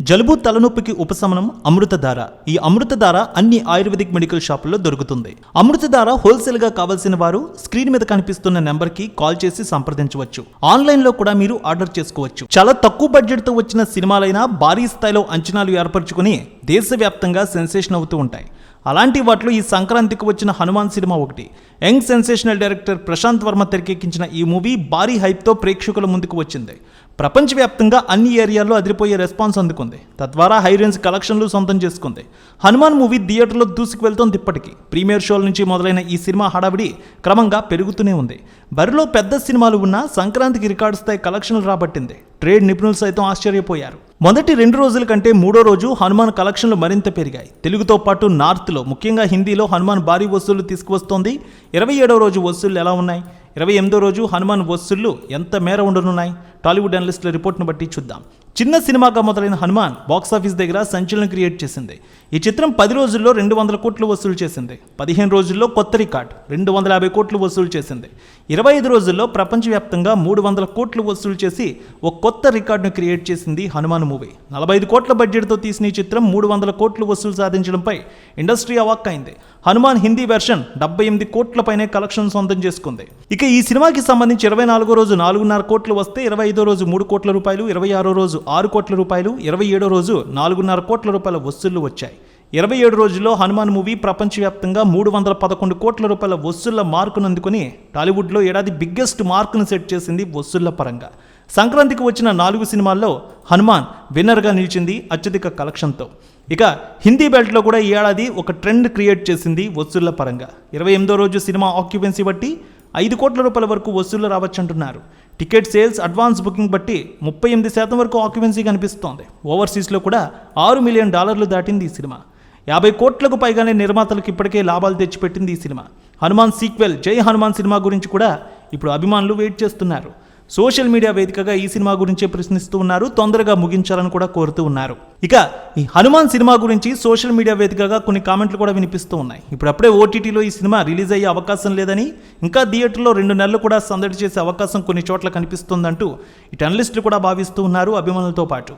జలుబు తలనొప్పికి ఉపశమనం అమృతధార. ఈ అమృతధార అన్ని ఆయుర్వేదిక్ మెడికల్ షాపుల్లో దొరుకుతుంది. అమృతధార హోల్సేల్గా కావాల్సిన వారు స్క్రీన్ మీద కనిపిస్తున్న నెంబర్కి కాల్ చేసి సంప్రదించవచ్చు. ఆన్లైన్లో కూడా మీరు ఆర్డర్ చేసుకోవచ్చు. చాలా తక్కువ బడ్జెట్తో వచ్చిన సినిమాలైనా భారీ స్థాయిలో అంచనాలు ఏర్పరచుకుని దేశవ్యాప్తంగా సెన్సేషన్ అవుతూ ఉంటాయి. అలాంటి వాటిలో ఈ సంక్రాంతికి వచ్చిన హనుమాన్ సినిమా ఒకటి. Young sensational director Prashanth Varma తెరకెక్కించిన ఈ మూవీ భారీ హైప్తో ప్రేక్షకుల ముందుకు వచ్చింది. ప్రపంచవ్యాప్తంగా అన్ని ఏరియాల్లో అదిరిపోయే రెస్పాన్స్ అందుకుంది. తద్వారా హైరేంజ్ కలెక్షన్లు సొంతం చేసుకుంది. హనుమాన్ మూవీ థియేటర్లో దూసుకు వెళ్తోంది ఇప్పటికీ. ప్రీమియర్ షోల నుంచి మొదలైన ఈ సినిమా హడావిడి క్రమంగా పెరుగుతూనే ఉంది. బరిలో పెద్ద సినిమాలు ఉన్నా సంక్రాంతికి రికార్డు స్థాయి కలెక్షన్లు రాబట్టింది. ట్రేడ్ నిపుణులు సైతం ఆశ్చర్యపోయారు. మొదటి రెండు రోజుల కంటే మూడో రోజు హనుమాన్ కలెక్షన్లు మరింత పెరిగాయి. తెలుగుతో పాటు నార్త్లో ముఖ్యంగా హిందీలో హనుమాన్ భారీ వసూళ్ళు తీసుకువస్తోంది. ఇరవై ఏడవ రోజు వసూళ్ళు ఎలా ఉన్నాయి? ఇరవై ఎనిమిదో రోజు హనుమాన్ వసూళ్ళు ఎంత మేర ఉండనున్నాయి? టాలీవుడ్ అనలిస్టుల రిపోర్ట్ను బట్టి చూద్దాం. చిన్న సినిమాగా మొదలైన హనుమాన్ బాక్సాఫీస్ దగ్గర సంచలనం క్రియేట్ చేసింది. ఈ చిత్రం పది రోజుల్లో రెండు వందల కోట్లు వసూలు చేసింది. పదిహేను రోజుల్లో కొత్త రికార్డ్ రెండు వందల యాభై కోట్లు వసూలు చేసింది. ఇరవై ఐదు రోజుల్లో ప్రపంచవ్యాప్తంగా మూడు వందల కోట్లు వసూలు చేసి ఒక కొత్త రికార్డును క్రియేట్ చేసింది హనుమాన్ మూవీ. నలభై ఐదు కోట్ల బడ్జెట్తో తీసిన ఈ చిత్రం మూడు వందల కోట్లు వసూలు సాధించడంపై ఇండస్ట్రీ అవాక్ అయింది. హనుమాన్ హిందీ వెర్షన్ డెబ్బై ఎనిమిది కోట్లపైనే కలెక్షన్ సొంతం చేసుకుంది. ఇక ఈ సినిమాకి సంబంధించి ఇరవై నాలుగో రోజు నాలుగున్నర కోట్లు వస్తే ఇరవై ఐదో రోజు మూడు కోట్ల రూపాయలు ఇరవై ఆరో రోజు ఆరు కోట్ల రూపాయలు ఇరవై ఏడో రోజు నాలుగున్నర కోట్ల రూపాయల వసూళ్ళు వచ్చాయి. ఇరవై ఏడు రోజుల్లో హనుమాన్ మూవీ ప్రపంచవ్యాప్తంగా మూడు వందల పదకొండు కోట్ల రూపాయల వసూళ్ళ మార్కును అందుకుని టాలీవుడ్లో ఏడాది బిగ్గెస్ట్ మార్కును సెట్ చేసింది వసూళ్ళ పరంగా. సంక్రాంతికి వచ్చిన నాలుగు సినిమాల్లో హనుమాన్ విన్నర్గా నిలిచింది అత్యధిక కలెక్షన్తో. ఇక హిందీ బెల్ట్లో కూడా ఈ ఏడాది ఒక ట్రెండ్ క్రియేట్ చేసింది వసూళ్ళ పరంగా. ఇరవై ఎనిమిదో రోజు సినిమా ఆక్యుపెన్సీ బట్టి ఐదు కోట్ల రూపాయల వరకు వసూళ్ళు రావచ్చంటున్నారు. టికెట్ సేల్స్ అడ్వాన్స్ బుకింగ్ బట్టి ముప్పై ఎనిమిది శాతం వరకు ఆక్యుపెన్సీ కనిపిస్తోంది. ఓవర్సీస్లో కూడా ఆరు మిలియన్ డాలర్లు దాటింది ఈ సినిమా. యాభై కోట్లకు పైగానే నిర్మాతలకు ఇప్పటికే లాభాలు తెచ్చిపెట్టింది ఈ సినిమా. హనుమాన్ సీక్వెల్ జై హనుమాన్ సినిమా గురించి కూడా ఇప్పుడు అభిమానులు వెయిట్ చేస్తున్నారు. సోషల్ మీడియా వేదికగా ఈ సినిమా గురించే ప్రశ్నిస్తూ ఉన్నారు తొందరగా ముగించాలని కూడా కోరుతూ ఉన్నారు. ఇక ఈ హనుమాన్ సినిమా గురించి సోషల్ మీడియా వేదికగా కొన్ని కామెంట్లు కూడా వినిపిస్తూ ఉన్నాయి. ఇప్పుడప్పుడే ఓటీటీలో ఈ సినిమా రిలీజ్ అయ్యే అవకాశం లేదని ఇంకా థియేటర్లో రెండు నెలలు కూడా సందడి చేసే అవకాశం కొన్ని చోట్ల కనిపిస్తుందంటూ ఇటు అనలిస్టులు కూడా భావిస్తూ ఉన్నారు అభిమానులతో పాటు.